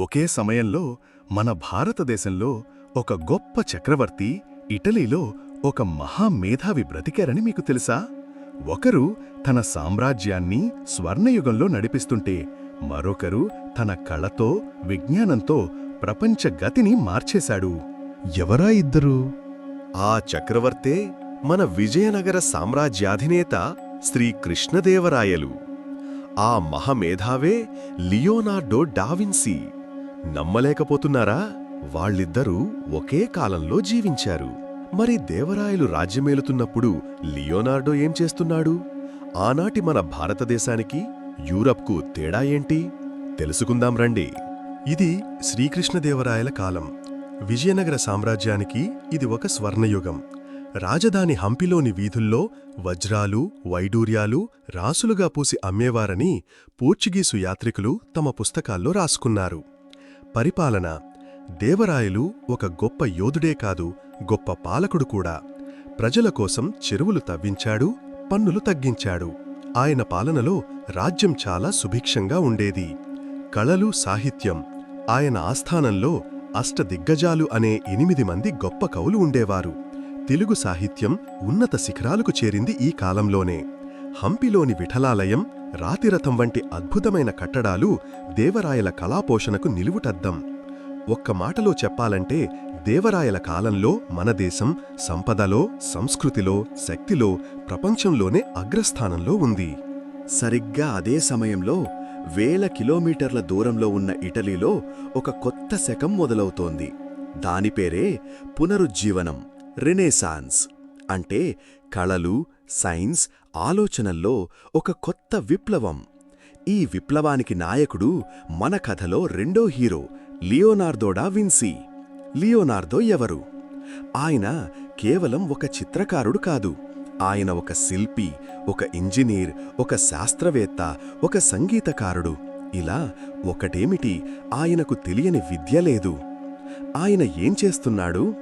ఒకే సమయంలో మన భారతదేశంలో ఒక గొప్ప చక్రవర్తి ఇటలీలో ఒక మహామేధావి బ్రతికారని మీకు తెలుసా? ఒకరు తన సామ్రాజ్యాన్ని స్వర్ణయుగంలో నడిపిస్తుంటే మరొకరు తన కళతో విజ్ఞానంతో ప్రపంచ గతిని మార్చేశాడు. ఎవరా ఇద్దరు? ఆ చక్రవర్తే మన విజయనగర సామ్రాజ్యాధినేత శ్రీ కృష్ణదేవరాయలు. ఆ మహమేధావే లియోనార్డో డావిన్సీ. నమ్మలేకపోతున్నారా? వాళ్ళిద్దరూ ఒకే కాలంలో జీవించారు. మరి దేవరాయలు రాజ్యమేలుతున్నప్పుడు లియోనార్డో ఏం చేస్తున్నాడు? ఆనాటి మన భారతదేశానికి యూరప్కు తేడా ఏంటి? తెలుసుకుందాం రండి. ఇది శ్రీకృష్ణదేవరాయల కాలం. విజయనగర సామ్రాజ్యానికి ఇది ఒక స్వర్ణయుగం. రాజధాని హంపిలోని వీధుల్లో వజ్రాలు వైడూర్యాలు రాసులుగా పూసి అమ్మేవారని పోర్చుగీసు యాత్రికులు తమ పుస్తకాల్లో రాసుకున్నారు. పరిపాలన. దేవరాయలు ఒక గొప్ప యోధుడే కాదు గొప్ప పాలకుడు కూడా. ప్రజల కోసం చెరువులు తవ్వించాడు పన్నులు తగ్గించాడు. ఆయన పాలనలో రాజ్యం చాలా సుభిక్షంగా ఉండేది. కళలు సాహిత్యం ఆయన ఆస్థానంలో అష్టదిగ్గజాలు అనే ఎనిమిది మంది గొప్ప కవులు ఉండేవారు. తెలుగు సాహిత్యం ఉన్నత శిఖరాలకు చేరింది ఈ కాలంలోనే. హంపిలోని విఠలాలయం రాతిరథం వంటి అద్భుతమైన కట్టడాలు దేవరాయల కళాపోషణకు నిలువుటద్దం. ఒక్క మాటలో చెప్పాలంటే దేవరాయల కాలంలో మన దేశం సంపదలో సంస్కృతిలో శక్తిలో ప్రపంచంలోనే అగ్రస్థానంలో ఉంది. సరిగ్గా అదే సమయంలో వేల కిలోమీటర్ల దూరంలో ఉన్న ఇటలీలో ఒక కొత్త శకం మొదలవుతోంది. దాని పేరే పునరుజ్జీవనం రినేసాన్స్. అంటే కళలు సైన్స్ ఆలోచనల్లో ఒక కొత్త విప్లవం. ఈ విప్లవానికి నాయకుడు మన కథలో రెండో హీరో లియోనార్దోడా విన్సీ. లియోనార్దో ఎవరు? ఆయన కేవలం ఒక చిత్రకారుడు కాదు. ఆయన ఒక శిల్పి ఒక ఇంజనీర్ ఒక శాస్త్రవేత్త ఒక సంగీతకారుడు. ఇలా ఒకటేమిటి? ఆయనకు తెలియని విద్య లేదు. ఆయన ఏం చేస్తున్నాడు?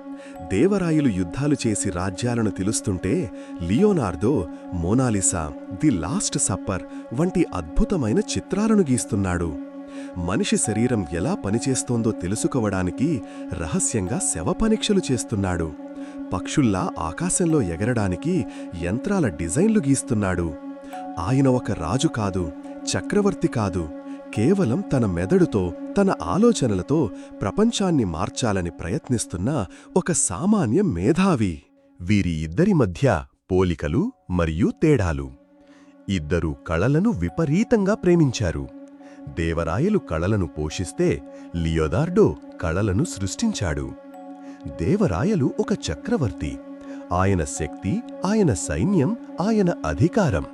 దేవరాయలు యుద్ధాలు చేసి రాజ్యాలను తెలుస్తుంటే Leonardo Mona Lisa the last supper వంటి అద్భుతమైన చిత్రాలను గీస్తున్నాడు. మనిషి శరీరం ఎలా పనిచేస్తోందో తెలుసుకోవడానికి రహస్యంగా శవ పరీక్షలు చేస్తున్నాడు. పక్షుల్లా ఆకాశంలో ఎగరడానికి యంత్రాల డిజైన్లు గీస్తున్నాడు. ఆయన ఒక రాజు కాదు చక్రవర్తి కాదు కేవలం తన మెదడుతో తన ఆలోచనలతో ప్రపంచాన్ని మార్చాలని ప్రయత్నిస్తున్న ఒక సామాన్య మేధావి. వీరి ఇద్దరి మధ్య పోలికలు మరియు తేడాలు. ఇద్దరు కళలను విపరీతంగా ప్రేమించారు. దేవరాయలు కళలను పోషిస్తే లియోదార్డో కళలను సృష్టించాడు. దేవరాయలు ఒక చక్రవర్తి. ఆయన శక్తి ఆయన సైన్యం ఆయన అధికారం.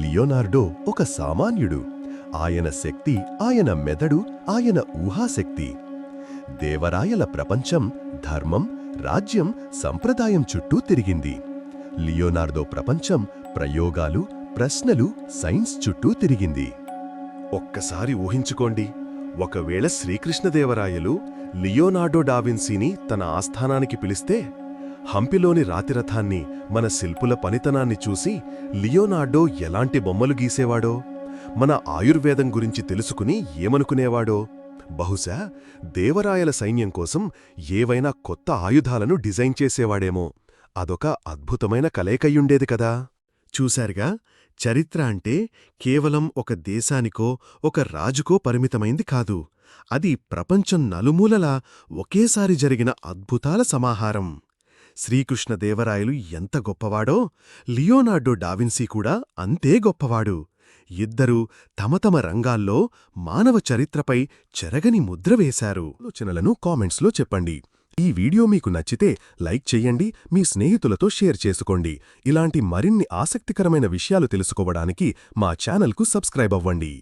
లియోనార్డో ఒక సామాన్యుడు. ఆయన శక్తి ఆయన మెదడు ఆయన ఊహాశక్తి. దేవరాయల ప్రపంచం ధర్మం రాజ్యం సంప్రదాయం చుట్టూ తిరిగింది. లియోనార్దో ప్రపంచం ప్రయోగాలు ప్రశ్నలు సైన్స్ చుట్టూ తిరిగింది. ఒక్కసారి ఊహించుకోండి ఒకవేళ శ్రీకృష్ణదేవరాయలు లియోనార్డో డావిన్సీని తన ఆస్థానానికి పిలిస్తే హంపిలోని రాతిరథాన్ని మన శిల్పుల పనితనాన్ని చూసి లియోనార్డో ఎలాంటి బొమ్మలు గీసేవాడో? మన ఆయుర్వేదం గురించి తెలుసుకుని ఏమనుకునేవాడో? బహుశా దేవరాయల సైన్యం కోసం ఏవైనా కొత్త ఆయుధాలను డిజైన్ చేసేవాడేమో. అదొక అద్భుతమైన కలయికయ్యుండేది కదా. చూశారుగా చరిత్ర అంటే కేవలం ఒక దేశానికో ఒక రాజుకో పరిమితమైంది కాదు. అది ప్రపంచం నలుమూలలా ఒకేసారి జరిగిన అద్భుతాల సమాహారం. శ్రీకృష్ణదేవరాయలు ఎంత గొప్పవాడో లియోనార్డో డావిన్సీ కూడా అంతే గొప్పవాడు. ఇద్దరూ తమ తమ రంగాల్లో మానవ చరిత్రపై చెరగని ముద్ర వేశారు. ఆలోచనలను కామెంట్స్లో చెప్పండి. ఈ వీడియో మీకు నచ్చితే లైక్ చెయ్యండి మీ స్నేహితులతో షేర్ చేసుకోండి. ఇలాంటి మరిన్ని ఆసక్తికరమైన విషయాలు తెలుసుకోవడానికి మా ఛానల్కు సబ్స్క్రైబ్ అవ్వండి.